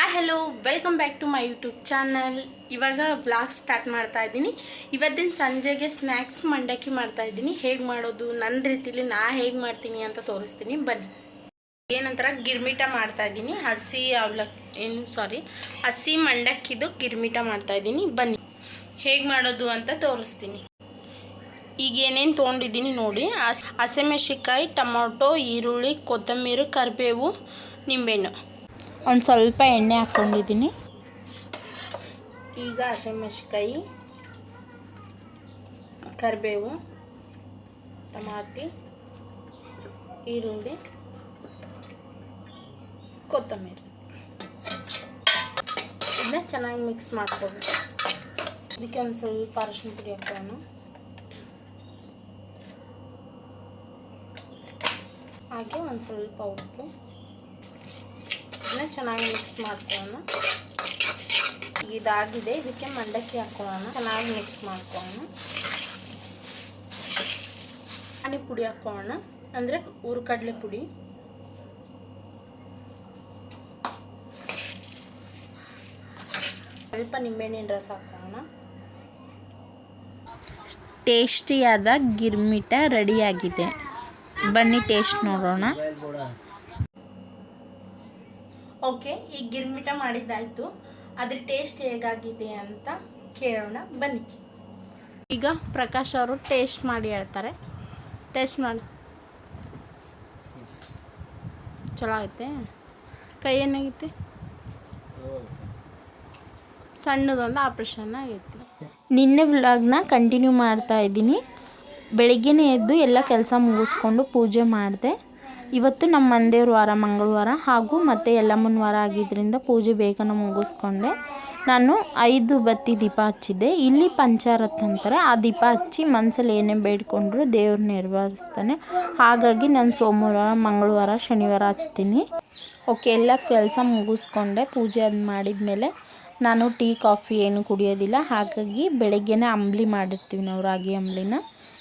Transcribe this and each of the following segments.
ಆ hello welcome back to my YouTube channel ಇವಾಗ blog start ಮಾಡ್ತಾ ಇದ್ದೀನಿ. ಇವತ್ತಿನ ಸಂಜೆಗೆ ಸ್ನ್ಯಾಕ್ಸ್ ಮಂಡಕ್ಕಿ ಮಾಡ್ತಾ ಇದ್ದೀನಿ. ಹೇಗೆ ಮಾಡೋದು ನನ್ನ ರೀತಿಲಿ ನಾ ಹೇಗೆ ಮಾಡ್ತೀನಿ ಅಂತ ತೋರಿಸ್ತೀನಿ. ಬನ್ನಿ. ಏನಂತರ, ಗಿರ್ಮಿಟ ಮಾಡ್ತಾ ಇದ್ದೀನಿ. ಹಸಿ ಅವಲಕ್ಕಿ ಏನು ಸಾರಿ ಹಸಿ ಮಂಡಕ್ಕಿದು ಗಿರ್ಮಿಟ ಮಾಡ್ತಾ ಇದ್ದೀನಿ. ಬನ್ನಿ. ಹೇಗೆ ಮಾಡೋದು ಅಂತ ತೋರಿಸ್ತೀನಿ. ಈಗ ಏನೇನು ತೊಗೊಂಡಿದ್ದೀನಿ ನೋಡಿ. ಹಸ್ ಹಸಿಮೆಣ್ಸಿಕಾಯಿ ಟೊಮೊಟೊ, ಈರುಳ್ಳಿ, ಕೊತ್ತಂಬರಿ, ಕರಿಬೇವು, ನಿಂಬೆಹಣ್ಣು. ಒಂದು ಸ್ವಲ್ಪ ಎಣ್ಣೆ ಹಾಕ್ಕೊಂಡಿದ್ದೀನಿ ಈಗ ಹಸಿಮೆಣ್ಸಿಕಾಯಿ ಕರಿಬೇವು, ಟಮಾಟಿ, ಈರುಳ್ಳಿ, ಕೊತ್ತಂಬರಿ. ಇದನ್ನ ಚೆನ್ನಾಗಿ ಮಿಕ್ಸ್ ಮಾಡ್ಕೋಬೇಕು. ಇದಕ್ಕೆ ಒಂದು ಸ್ವಲ್ಪ ಅರಶಿನ ಪುಡಿ ಹಾಕೋಣ. ಹಾಗೆ ಒಂದು ಸ್ವಲ್ಪ ಉಪ್ಪು. ಇದನ್ನ ಚೆನ್ನಾಗಿ ಮಿಕ್ಸ್ ಮಾಡ್ಕೊಳ್ಳೋಣ. ಇದಾಗಿದೆ. ಇದಕ್ಕೆ ಮಂಡಕ್ಕಿ ಹಾಕೊಳ್ಳೋಣ. ಚೆನ್ನಾಗಿ ಮಿಕ್ಸ್ ಮಾಡ್ಕೊಳ್ಳೋಣ. ಪಾನಿ ಪುಡಿ ಹಾಕೊಳ್ಳೋಣ. ಅಂದರೆ ಕಡಲೆ ಪುಡಿ. ಸ್ವಲ್ಪ ನಿಂಬೆಹಣ್ಣಿನ ರಸ ಹಾಕೊಳ್ಳೋಣ. ಟೇಸ್ಟಿಯಾದ ಗಿರ್ಮಿಟ ರೆಡಿಯಾಗಿದೆ. ಬನ್ನಿ, ಟೇಸ್ಟ್ ನೋಡೋಣ. ಓಕೆ ಈ ಗಿರ್ಮಿಟ ಮಾಡಿದ್ದಾಯ್ತು. ಅದ್ರ ಟೇಸ್ಟ್ ಹೇಗಾಗಿದೆ ಅಂತ ಕೇಳೋಣ, ಬನ್ನಿ. ಈಗ ಪ್ರಕಾಶ್ ಅವರು ಟೇಸ್ಟ್ ಮಾಡಿ ಹೇಳ್ತಾರೆ. ಟೇಸ್ಟ್ ಮಾಡಿ ಚಲೋ ಐತೆ ಕೈ ಏನಾಗೈತೆ? ಸಣ್ಣದೊಂದು ಆಪ್ರೇಷನ್ ಆಗೈತಿ. ನಿನ್ನೆ ವ್ಲಾಗ್ನ ಕಂಟಿನ್ಯೂ ಮಾಡ್ತಾ ಇದ್ದೀನಿ. ಬೆಳಿಗ್ಗೆನೇ ಎದ್ದು ಎಲ್ಲ ಕೆಲಸ ಮುಗಿಸ್ಕೊಂಡು ಪೂಜೆ ಮಾಡಿದೆ. ಇವತ್ತು ನಮ್ಮ ಮಂದೇವ್ರ ವಾರ, ಮಂಗಳವಾರ ಹಾಗೂ ಮತ್ತು ಎಲ್ಲಮ್ಮನ ವಾರ ಆಗಿದ್ದರಿಂದ ಪೂಜೆ ಬೇಗನೆ ಮುಗಿಸ್ಕೊಂಡೆ. ನಾನು ಐದು ಬತ್ತಿ ದೀಪ ಹಚ್ಚಿದ್ದೆ. ಇಲ್ಲಿ ಪಂಚಾರತ್ ಅಂತಾರೆ ಆ ದೀಪ ಹಚ್ಚಿ ಮನಸ್ಸಲ್ಲಿ ಏನೇ ಬೇಡ್ಕೊಂಡ್ರು ದೇವ್ರು ನೆರವೇರಿಸ್ತಾನೆ ಹಾಗಾಗಿ ನಾನು ಸೋಮವಾರ, ಮಂಗಳವಾರ, ಶನಿವಾರ ಹಚ್ತೀನಿ. ಓಕೆ, ಎಲ್ಲ ಕೆಲಸ ಮುಗಿಸ್ಕೊಂಡೆ. ಪೂಜೆ ಅದು ಮಾಡಿದ್ಮೇಲೆ ನಾನು ಟೀ, ಕಾಫಿ ಏನು ಕುಡಿಯೋದಿಲ್ಲ. ಹಾಗಾಗಿ ಬೆಳಗ್ಗೆನೇ ಅಂಬ್ಲಿ ಮಾಡಿರ್ತೀವಿ ನಾವು ರಾಗಿ ಅಂಬ್ಲಿನ.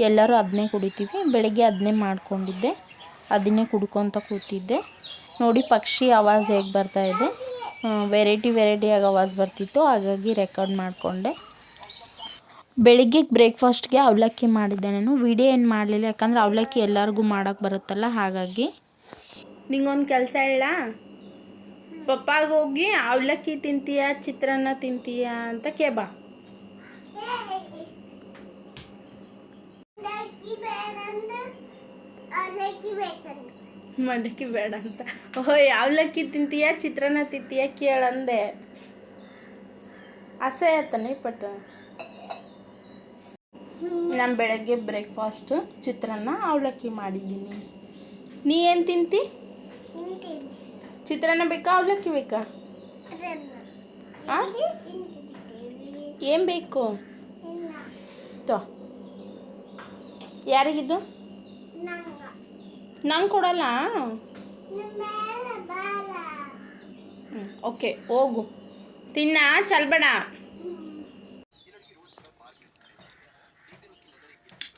ಎಲ್ಲರೂ ಅದನ್ನೇ ಕುಡಿತೀವಿ. ಬೆಳಗ್ಗೆ ಅದನ್ನೇ ಮಾಡ್ಕೊಂಡಿದ್ದೆ. ಅದನ್ನೇ ಕುಡ್ಕೊತ ಕೂತಿದ್ದೆ. ನೋಡಿ ಪಕ್ಷಿ ಆವಾಜ್ ಹೇಗೆ ಬರ್ತಾ ಇದೆ. ವೆರೈಟಿ ವೆರೈಟಿಯಾಗಿ ಆವಾಜ್ ಬರ್ತಿತ್ತು. ಹಾಗಾಗಿ ರೆಕಾರ್ಡ್ ಮಾಡಿಕೊಂಡೆ. ಬೆಳಿಗ್ಗೆ ಬ್ರೇಕ್ಫಾಸ್ಟ್ಗೆ ಅವಲಕ್ಕಿ ಮಾಡಿದ್ದೆ ನಾನು. ವಿಡಿಯೋ ಏನು ಮಾಡಲಿಲ್ಲ, ಯಾಕಂದರೆ ಅವಲಕ್ಕಿ ಎಲ್ಲರಿಗೂ ಮಾಡೋಕ್ಕೆ ಬರುತ್ತಲ್ಲ, ಹಾಗಾಗಿ. ನಿಂಗೊಂದು ಕೆಲಸ ಹೇಳ. ಪಪ್ಪಾಗೋಗಿ ಅವಲಕ್ಕಿ ತಿಂತೀಯಾ, ಚಿತ್ರಾನ್ನ ತಿಂತೀಯಾ ಅಂತ ಕೇಬಾ ಮಂಡಕ್ಕಿ ಬೇಡ ಅಂತ. ಓಹೋ ಅವಲಕ್ಕಿ ತಿಂತೀಯ? ಚಿತ್ರಾನ್ನ ತಿಂತೀಯ? ಕೇಳಂದೆ. ಅಸಹ್ಯ ಆಯ್ತಾನೆ ಪಟ್ಟ. ನಾನು ಬೆಳಗ್ಗೆ ಬ್ರೇಕ್ಫಾಸ್ಟ್ ಚಿತ್ರಾನ್ನ, ಅವಲಕ್ಕಿ ಮಾಡಿದ್ದೀನಿ. ನೀ ಏನು ತಿಂತಿ? ಚಿತ್ರಾನ್ನ ಬೇಕಾ, ಅವಲಕ್ಕಿ ಬೇಕಾ? ಏನು ಬೇಕು? ತೋ. ಯಾರಿಗಿದ್ದು? ನಂಗೆ ಕೊಡಲ್ಲ? ಓಕೆ ಹೋಗು. ತಿನ್ನ ಚಲ್ಬೇಡ.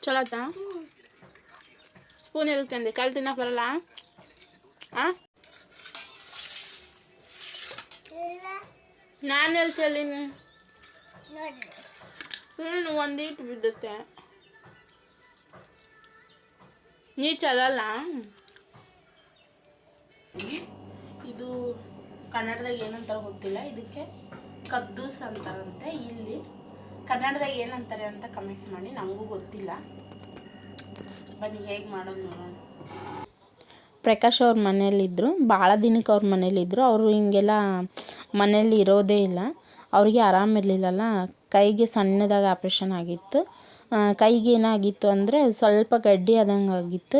ಚಲೋ ಆಯ್ತಾ ಸ್ಪೂನ್ ಇರುತ್ತೆ ಕಲ್ ತಿನ್ನಕ್ಕೆ ಬರಲ್ಲ? ಆ? ನಾನು ಎಲ್ಲಿ ಚೆಲ್ಲಿನಿ ಹ್ಞೂ ಒಂದೀಟು ಬಿದ್ದತ್ತೆ ನೀ ಚಲಲ್ಲ? ಇದು ಕನ್ನಡದಾಗ ಏನಂತಾರೆ ಗೊತ್ತಿಲ್ಲ, ಇದಕ್ಕೆ ಕದ್ದೂಸ್ ಅಂತಾರಂತೆ. ಇಲ್ಲಿ ಕನ್ನಡದಾಗ ಏನಂತಾರೆ ಅಂತ ಕಮೆಂಟ್ ಮಾಡಿ, ನಮಗೂ ಗೊತ್ತಿಲ್ಲ. ಬನ್ನಿ, ಹೇಗೆ ಮಾಡೋದು ನೋಡೋಣ. ಪ್ರಕಾಶ್ ಅವ್ರ ಮನೇಲಿದ್ದರು ಭಾಳ ದಿನಕ್ಕೆ ಅವ್ರ ಮನೇಲಿದ್ದರು ಅವರು ಹಿಂಗೆಲ್ಲ ಮನೇಲಿ ಇರೋದೇ ಇಲ್ಲ. ಅವ್ರಿಗೆ ಆರಾಮಿರಲಿಲ್ಲಲ್ಲ ಕೈಗೆ ಸಣ್ಣದಾಗಿ ಆಪ್ರೇಷನ್ ಆಗಿತ್ತು. ಕೈಗೆ ಏನಾಗಿತ್ತು ಅಂದರೆ ಸ್ವಲ್ಪ ಗಡ್ಡಿ ಆದಂಗೆ ಆಗಿತ್ತು.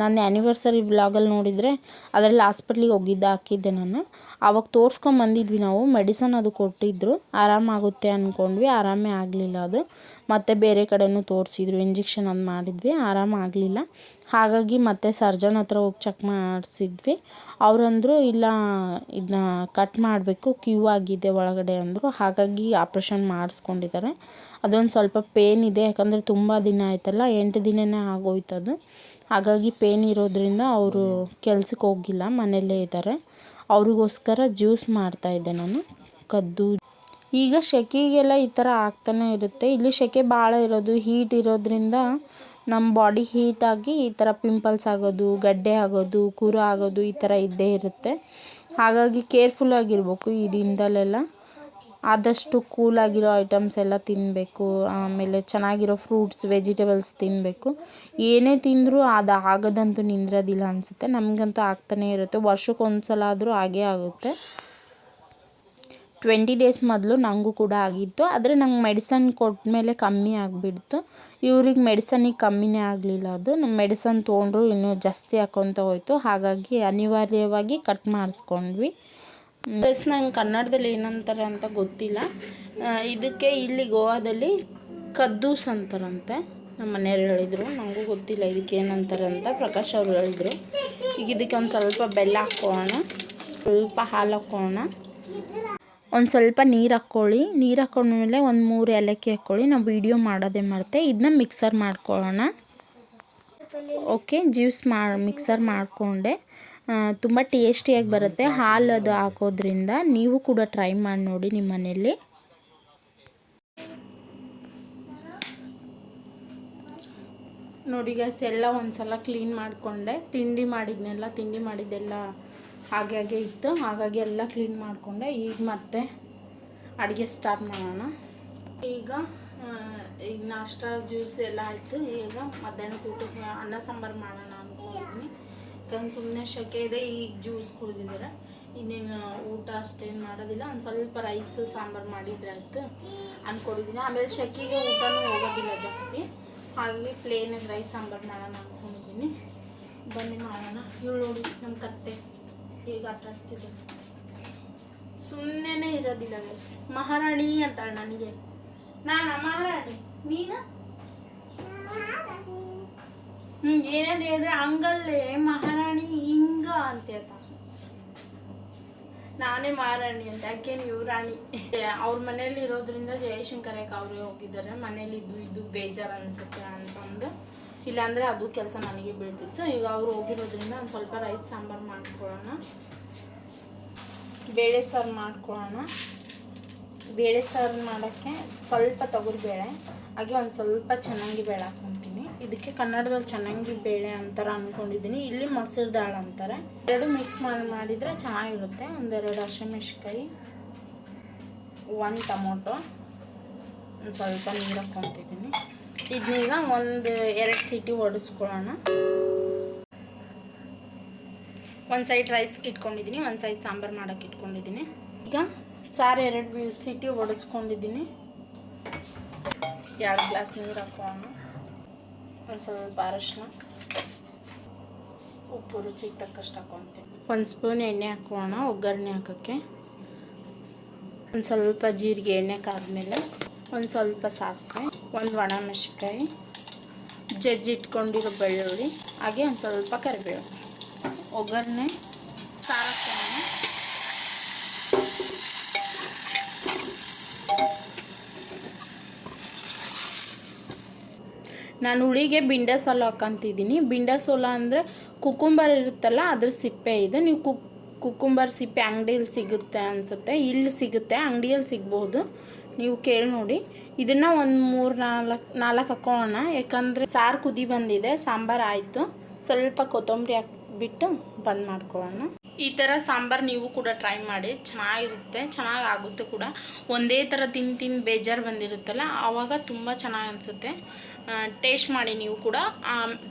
ನಾನು ಆ್ಯನಿವರ್ಸರಿ ವ್ಲಾಗಲ್ಲಿ ನೋಡಿದರೆ ಅದರಲ್ಲಿ ಹಾಸ್ಪಿಟ್ಲಿಗೆ ಹೋಗಿದ್ದೆ ಹಾಕಿದ್ದೆ ನಾನು. ಆವಾಗ ತೋರಿಸ್ಕೊಂಬಂದಿದ್ವಿ ನಾವು ಮೆಡಿಸನ್ ಅದು ಕೊಟ್ಟಿದ್ದರು ಆರಾಮಾಗುತ್ತೆ ಅಂದ್ಕೊಂಡ್ವಿ ಆರಾಮೇ ಆಗಲಿಲ್ಲ ಅದು. ಮತ್ತು ಬೇರೆ ಕಡೆಯೂ ತೋರಿಸಿದ್ರು ಇಂಜೆಕ್ಷನ್ ಅದು ಮಾಡಿದ್ವಿ, ಆರಾಮಾಗಲಿಲ್ಲ. ಹಾಗಾಗಿ ಮತ್ತೆ ಸರ್ಜನ್ ಹತ್ರ ಹೋಗಿ ಚೆಕ್ ಮಾಡಿಸಿದ್ವಿ. ಅವರಂದರು, ಇಲ್ಲ ಇದನ್ನ ಕಟ್ ಮಾಡಬೇಕು, ಕ್ಯೂ ಆಗಿದೆ ಒಳಗಡೆ ಅಂದರು. ಹಾಗಾಗಿ ಆಪ್ರೇಷನ್ ಮಾಡಿಸ್ಕೊಂಡಿದ್ದಾರೆ. ಅದೊಂದು ಸ್ವಲ್ಪ ಪೇನ್ ಇದೆ, ಯಾಕಂದರೆ ತುಂಬ ದಿನ ಆಯ್ತಲ್ಲ, ಎಂಟು ದಿನನೇ ಆಗೋಯ್ತು ಅದು ಹಾಗಾಗಿ ಪೇನ್ ಇರೋದ್ರಿಂದ ಅವರು ಕೆಲ್ಸಕ್ಕೆ ಹೋಗಿಲ್ಲ, ಮನೆಯಲ್ಲೇ ಇದ್ದಾರೆ ಅವ್ರಿಗೋಸ್ಕರ ಜ್ಯೂಸ್ ಮಾಡ್ತಾಯಿದ್ದೆ ನಾನು, ಕದ್ದು. ಈಗ ಸೆಕೆಗೆಲ್ಲ ಈ ಥರ ಆಗ್ತಾನೆ ಇರುತ್ತೆ. ಇಲ್ಲಿ ಸೆಕೆ ಭಾಳ ಇರೋದು ಹೀಟ್ ಇರೋದ್ರಿಂದ ನಮ್ಮ ಬಾಡಿ ಹೀಟಾಗಿ ಈ ಥರ ಪಿಂಪಲ್ಸ್ ಆಗೋದು, ಗಡ್ಡೆ ಆಗೋದು, ಕುರು ಆಗೋದು ಈ ಥರ ಇದ್ದೇ ಇರುತ್ತೆ. ಹಾಗಾಗಿ ಕೇರ್ಫುಲ್ ಈ ದಿನದಲ್ಲೆಲ್ಲ. ಆದಷ್ಟು ಕೂಲಾಗಿರೋ ಐಟಮ್ಸ್ ಎಲ್ಲ ತಿನ್ನಬೇಕು ಆಮೇಲೆ ಚೆನ್ನಾಗಿರೋ ಫ್ರೂಟ್ಸ್ ವೆಜಿಟೇಬಲ್ಸ್ ತಿನ್ನಬೇಕು ಏನೇ ತಿಂದರೂ ಅದು ಆಗೋದಂತೂ ನಿಂದ್ರೋದಿಲ್ಲ ಅನಿಸುತ್ತೆ. ನಮಗಂತೂ ಆಗ್ತಾನೇ ಇರುತ್ತೆ. ವರ್ಷಕ್ಕೆ ಒಂದು ಸಲ ಆದರೂ ಹಾಗೇ ಆಗುತ್ತೆ. ಟ್ವೆಂಟಿ ಡೇಸ್ ಮೊದಲು ನನಗೂ ಕೂಡ ಆಗಿತ್ತು. ಆದರೆ ನಂಗೆ ಮೆಡಿಸನ್ ಕೊಟ್ಟ ಮೇಲೆ ಕಮ್ಮಿ ಆಗಿಬಿಡ್ತು. ಇವ್ರಿಗೆ ಮೆಡಿಸನಿಗೆ ಕಮ್ಮಿನೇ ಆಗಲಿಲ್ಲ ಅದು. ನಮ್ಮ ಮೆಡಿಸನ್ ತೊಗೊಂಡ್ರು ಇನ್ನೂ ಜಾಸ್ತಿ ಹಾಕೊತ ಹೋಯ್ತು. ಹಾಗಾಗಿ ಅನಿವಾರ್ಯವಾಗಿ ಕಟ್ ಮಾಡಿಸ್ಕೊಂಡ್ವಿ. ಪ್ಲಸ್ ನಂಗೆ ಕನ್ನಡದಲ್ಲಿ ಏನಂತಾರೆ ಅಂತ ಗೊತ್ತಿಲ್ಲ. ಇದಕ್ಕೆ ಇಲ್ಲಿ ಗೋವಾದಲ್ಲಿ ಕದ್ದೂಸ್ ಅಂತಾರಂತೆ. ನಮ್ಮ ಮನೆಯವ್ರು ಹೇಳಿದರು. ನನಗೂ ಗೊತ್ತಿಲ್ಲ ಇದಕ್ಕೆ ಏನಂತಾರೆ ಅಂತ. ಪ್ರಕಾಶ್ ಅವರು ಹೇಳಿದರು. ಈಗ ಇದಕ್ಕೆ ಒಂದು ಸ್ವಲ್ಪ ಬೆಲ್ಲ ಹಾಕ್ಕೋಣ ಸ್ವಲ್ಪ ಹಾಲು ಹಾಕ್ಕೊಳ್ಳೋಣ ಒಂದು ಸ್ವಲ್ಪ ನೀರು ಹಾಕ್ಕೊಳ್ಳಿ ನೀರು ಹಾಕೊಂಡ್ಮೇಲೆ ಒಂದು ಮೂರು ಏಲಕ್ಕಿ ಹಾಕ್ಕೊಳ್ಳಿ ನಾವು ವೀಡಿಯೋ ಮಾಡೋದೇ ಮರೆತೆ ಇದನ್ನ ಮಿಕ್ಸರ್ ಮಾಡ್ಕೊಳ್ಳೋಣ. ಓಕೆ ಜ್ಯೂಸ್ ಮಾ ಮಿಕ್ಸರ್ ಮಾಡಿಕೊಂಡೆ. ತುಂಬ ಟೇಸ್ಟಿಯಾಗಿ ಬರುತ್ತೆ. ಹಾಲು ಅದು ಹಾಕೋದ್ರಿಂದ ನೀವು ಕೂಡ ಟ್ರೈ ಮಾಡಿ ನೋಡಿ ನಿಮ್ಮ ಮನೇಲಿ. ನೋಡಿ ಗ್ಯಾಸ್ ಎಲ್ಲ ಒಂದು ಸಲ ಕ್ಲೀನ್ ಮಾಡಿಕೊಂಡೆ. ತಿಂಡಿ ಮಾಡಿದ್ನೆಲ್ಲ, ತಿಂಡಿ ಮಾಡಿದ್ದೆಲ್ಲ ಹಾಗೆ ಹಾಗೆ ಇತ್ತು. ಹಾಗಾಗಿ ಎಲ್ಲ ಕ್ಲೀನ್ ಮಾಡಿಕೊಂಡೆ. ಈಗ ಮತ್ತೆ ಅಡುಗೆ ಸ್ಟಾರ್ಟ್ ಮಾಡೋಣ. ಈಗ ಈಗ ನಾಷ್ಟ ಜ್ಯೂಸ್ ಎಲ್ಲ ಆಯಿತು. ಈಗ ಮಧ್ಯಾಹ್ನ ಊಟಕ್ಕೆ ಅನ್ನ, ಸಾಂಬಾರು ಮಾಡೋಣ ಅಂದ್ಕೊಂಡಿದ್ದೀನಿ ಯಾಕಂದ್ರೆ ಸುಮ್ಮನೆ ಶೆಕೆ ಇದೆ, ಈಗ ಜ್ಯೂಸ್ ಕುಡಿದಿದ್ದಾರೆ. ಇನ್ನೇನು ಊಟ ಅಷ್ಟೇನು ಮಾಡೋದಿಲ್ಲ. ಒಂದು ಸ್ವಲ್ಪ ರೈಸ್ ಸಾಂಬಾರು ಮಾಡಿದ್ರೆ ಆಯಿತು. ಅಂದ್ಕೊಂಡಿದ್ದೀನಿ ಆಮೇಲೆ ಶೆಕೆಗೆ ಊಟನೂ ಹೋಗೋದಿಲ್ಲ ಜಾಸ್ತಿ. ಹಾಗಾಗಿ ಪ್ಲೇನ್ ರೈಸ್ ಸಾಂಬಾರು ಮಾಡೋಣ ಅಂದ್ಕೊಂಡಿದ್ದೀನಿ ಬನ್ನಿ ಮಾಡೋಣ. ಇವಳು ನೋಡಿ ನಮ್ಮ ಕತ್ತೆ. ಹೇಗೆ ಆಟ ಸುಮ್ಮನೆ ಇರೋದಿಲ್ಲ ಗೈಸ್ ಮಹಾರಾಣಿ ಅಂತಾಳೆ ನನಗೆ. ನಾನ ಮಹಾರಾಣಿ? ನೀನು? ಹ್ಞೂ ಏನೇನು ಹೇಳಿದ್ರೆ ಹಂಗಲ್ಲೇ ಮಹಾರಾಣಿ ಹಿಂಗ ಅಂತ ಹೇಳ್ತಾಳೆ ನಾನೇ ಮಹಾರಾಣಿ ಅಂತ. ಯಾಕೆ ನೀವು ರಾಣಿ? ಅವ್ರ ಮನೇಲಿ ಇರೋದ್ರಿಂದ ಜಯಶಂಕರ್ ಯಾಕೆ ಅವರೇ ಹೋಗಿದ್ದಾರೆ. ಮನೇಲಿ ಇದ್ದು ಇದ್ದು ಬೇಜಾರು ಅನ್ಸುತ್ತೆ ಅಂತಂದು. ಇಲ್ಲಾಂದರೆ ಅದು ಕೆಲಸ ನನಗೆ ಬೀಳ್ತಿತ್ತು. ಈಗ ಅವ್ರು ಹೋಗಿರೋದ್ರಿಂದ ಒಂದು ಸ್ವಲ್ಪ ರೈಸ್ ಸಾಂಬಾರು ಮಾಡ್ಕೊಳ್ಳೋಣ. ಬೇಳೆ ಸಾರು ಮಾಡ್ಕೊಳ್ಳೋಣ. ಬೇಳೆ ಸಾರು ಮಾಡೋಕ್ಕೆ ಸ್ವಲ್ಪ ತೊಗರಿಬೇಳೆ, ಹಾಗೆ ಒಂದು ಸ್ವಲ್ಪ ಚೆನ್ನಾಗಿ ಬೇಳೆ ಹಾಕ್ಕೊತೀನಿ. ಇದಕ್ಕೆ ಕನ್ನಡದಲ್ಲಿ ಚೆನ್ನಾಗಿ ಬೇಳೆ ಅಂತಾರೆ ಅಂದ್ಕೊಂಡಿದ್ದೀನಿ ಇಲ್ಲಿ ಮೊಸರು ದಾಳು ಅಂತಾರೆ. ಎರಡು ಮಿಕ್ಸ್ ಮಾಡಿ, ಮಾಡಿದರೆ ಚೆನ್ನಾಗಿರುತ್ತೆ. ಒಂದೆರಡು ಹಸಿಮೆಣ್ಸಿಕಾಯಿ ಒಂದು ಟೊಮೊಟೊ, ಒಂದು ಸ್ವಲ್ಪ ನೀರು ಹಾಕ್ಕೊತಿದ್ದೀನಿ. ಇದನ್ನೀಗ ಒಂದು ಎರಡು ಸೀಟಿ ಒಡಿಸ್ಕೊಳ್ಳೋಣ ಒಂದು ಸೈಡ್ ರೈಸ್ಗೆ ಇಟ್ಕೊಂಡಿದ್ದೀನಿ, ಒಂದು ಸೈಡ್ ಸಾಂಬಾರು ಮಾಡೋಕ್ಕೆ ಇಟ್ಕೊಂಡಿದ್ದೀನಿ. ಈಗ ಸಾರು ಎರಡು ಸಿಟಿ ಒಡಿಸ್ಕೊಂಡಿದ್ದೀನಿ ಎರಡು ಗ್ಲಾಸ್ ನೀರು ಹಾಕೋಣ. ಒಂದು ಸ್ವಲ್ಪ ಅರಶಿನ, ಉಪ್ಪು ರುಚಿಗೆ ತಕ್ಕಷ್ಟು ಹಾಕೊತೀನಿ. ಒಂದು ಸ್ಪೂನ್ ಎಣ್ಣೆ ಹಾಕೋಣ, ಒಗ್ಗರಣೆ ಹಾಕೋಕ್ಕೆ. ಒಂದು ಸ್ವಲ್ಪ ಜೀರಿಗೆ ಎಣ್ಣೆ ಕಾದ್ಮೇಲೆ, ಒಂದು ಸ್ವಲ್ಪ ಸಾಸಿವೆ. ಒಂದು ಒಣಮೆಣಸಿನ್ಕಾಯಿ ಜಜ್ಜಿ ಇಟ್ಕೊಂಡಿರೋ ಬೆಳ್ಳುಳ್ಳಿ, ಹಾಗೆ ಒಂದು ಸ್ವಲ್ಪ ಕರಿಬೇವು. ಒಗ್ಗರಣೆ ಸಾರಕ್ಕೆ ನಾನು ಹುಳಿಗೆ ಬಿಂಡೆ ಸೋಲ ಹಾಕ್ಕಂತಿದ್ದೀನಿ ಬಿಂಡೆ ಸೋಲ ಅಂದರೆ ಕುಕುಂಬರ್ ಇರುತ್ತಲ್ಲ, ಅದ್ರ ಸಿಪ್ಪೆ ಇದೆ. ನೀವು ಕುಕ್ ಕುಕುಂಬರ್ ಸಿಪ್ಪೆ ಅಂಗಡಿಯಲ್ಲಿ ಸಿಗುತ್ತೆ ಅನಿಸುತ್ತೆ. ಇಲ್ಲಿ ಸಿಗುತ್ತೆ ಅಂಗಡಿಯಲ್ಲಿ ಸಿಗ್ಬೋದು. ನೀವು ಕೇಳಿ ನೋಡಿ. ಇದನ್ನು ಒಂದು ಮೂರು ನಾಲ್ಕು ನಾಲ್ಕು ಹಾಕ್ಕೊಳ್ಳೋಣ ಯಾಕಂದರೆ ಸಾರು ಕುದಿ ಬಂದಿದೆ, ಸಾಂಬಾರು ಆಯಿತು. ಸ್ವಲ್ಪ ಕೊತ್ತಂಬರಿ ಹಾಕ್ಬಿಟ್ಟು ಬಂದ್ ಮಾಡ್ಕೊಳ್ಳೋಣ. ಈ ಥರ ಸಾಂಬಾರು ನೀವು ಕೂಡ ಟ್ರೈ ಮಾಡಿ. ಚೆನ್ನಾಗಿರುತ್ತೆ ಚೆನ್ನಾಗಿ ಆಗುತ್ತೆ ಕೂಡ. ಒಂದೇ ಥರ ತಿಂದು ತಿಂದು ಬೇಜಾರು ಬಂದಿರುತ್ತಲ್ಲ ಆವಾಗ ತುಂಬ ಚೆನ್ನಾಗಿ ಅನಿಸುತ್ತೆ. ಟೇಸ್ಟ್ ಮಾಡಿ ನೀವು ಕೂಡ.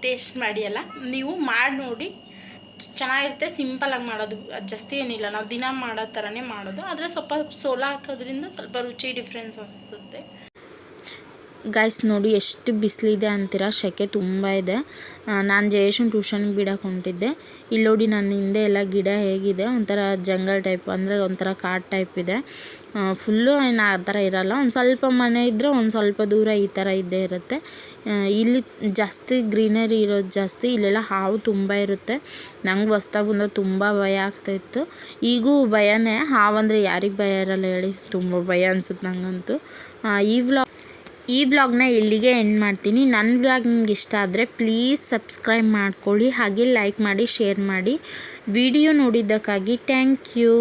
ಟೇಸ್ಟ್ ಮಾಡಿ ಅಲ್ಲ. ನೀವು ಮಾಡಿ ನೋಡಿ. ಚೆನ್ನಾಗಿರುತ್ತೆ ಸಿಂಪಲಾಗಿ ಮಾಡೋದು. ಜಾಸ್ತಿ ಏನಿಲ್ಲ. ನಾವು ದಿನ ಮಾಡೋ ಥರನೇ ಮಾಡೋದು. ಆದರೆ ಸ್ವಲ್ಪ ಸೋಲ ಹಾಕೋದ್ರಿಂದ ಸ್ವಲ್ಪ ರುಚಿ ಡಿಫ್ರೆನ್ಸ್ ಅನಿಸುತ್ತೆ. ಗಾಯ್ಸ್ ನೋಡಿ ಎಷ್ಟು ಬಿಸಿಲಿದೆ ಅಂತೀರ? ಸೆಕೆ ತುಂಬ ಇದೆ. ನಾನು ಜಯೇಶನ್ ಟ್ಯೂಷನ್ಗೆ ಬಿಡಕ್ಕೆ ಹೊಂಟಿದ್ದೆ. ಇಲ್ಲಿ ನೋಡಿ ನನ್ನ ಹಿಂದೆ ಎಲ್ಲ ಗಿಡ ಹೇಗಿದೆ. ಒಂಥರ ಜಂಗಲ್ ಟೈಪ್ ಅಂದರೆ ಒಂಥರ ಕಾಡು ಟೈಪ್ ಇದೆ. ಫುಲ್ಲು ಏನು ಆ ಥರ ಇರಲ್ಲ. ಒಂದು ಸ್ವಲ್ಪ ಮನೆ ಇದ್ದರೆ ಒಂದು ಸ್ವಲ್ಪ ದೂರ ಈ ಥರ ಇದ್ದೇ ಇರುತ್ತೆ. ಇಲ್ಲಿ ಜಾಸ್ತಿ ಗ್ರೀನರಿ ಇರೋದು ಜಾಸ್ತಿ ಇಲ್ಲೆಲ್ಲ ಹಾವು ತುಂಬ ಇರುತ್ತೆ. ನಂಗೆ ಹೊಸ್ದಾಗಿ ಬಂದಾಗ ತುಂಬ ಭಯ ಆಗ್ತಾಯಿತ್ತು ಈಗೂ ಭಯನೇ. ಹಾವು ಅಂದರೆ ಯಾರಿಗೆ ಭಯ ಇರಲ್ಲ ಹೇಳಿ. ತುಂಬ ಭಯ ಅನ್ಸುತ್ತೆ ನನಗಂತೂ ಈ ವ್ಲಾಗ್ ಈ ವ್ಲಾಗ್ನ ಇಲ್ಲಿಗೆ ಎಂಡ್ ಮಾಡ್ತೀನಿ. ನನ್ನ ವ್ಲಾಗ್ ನಿಮ್ಗೆ ಇಷ್ಟ ಆದರೆ ಪ್ಲೀಸ್ ಸಬ್ಸ್ಕ್ರೈಬ್ ಮಾಡ್ಕೊಳ್ಳಿ, ಹಾಗೆ ಲೈಕ್ ಮಾಡಿ ಶೇರ್ ಮಾಡಿ. Video ನೋಡಿದ್ದಕ್ಕಾಗಿ thank you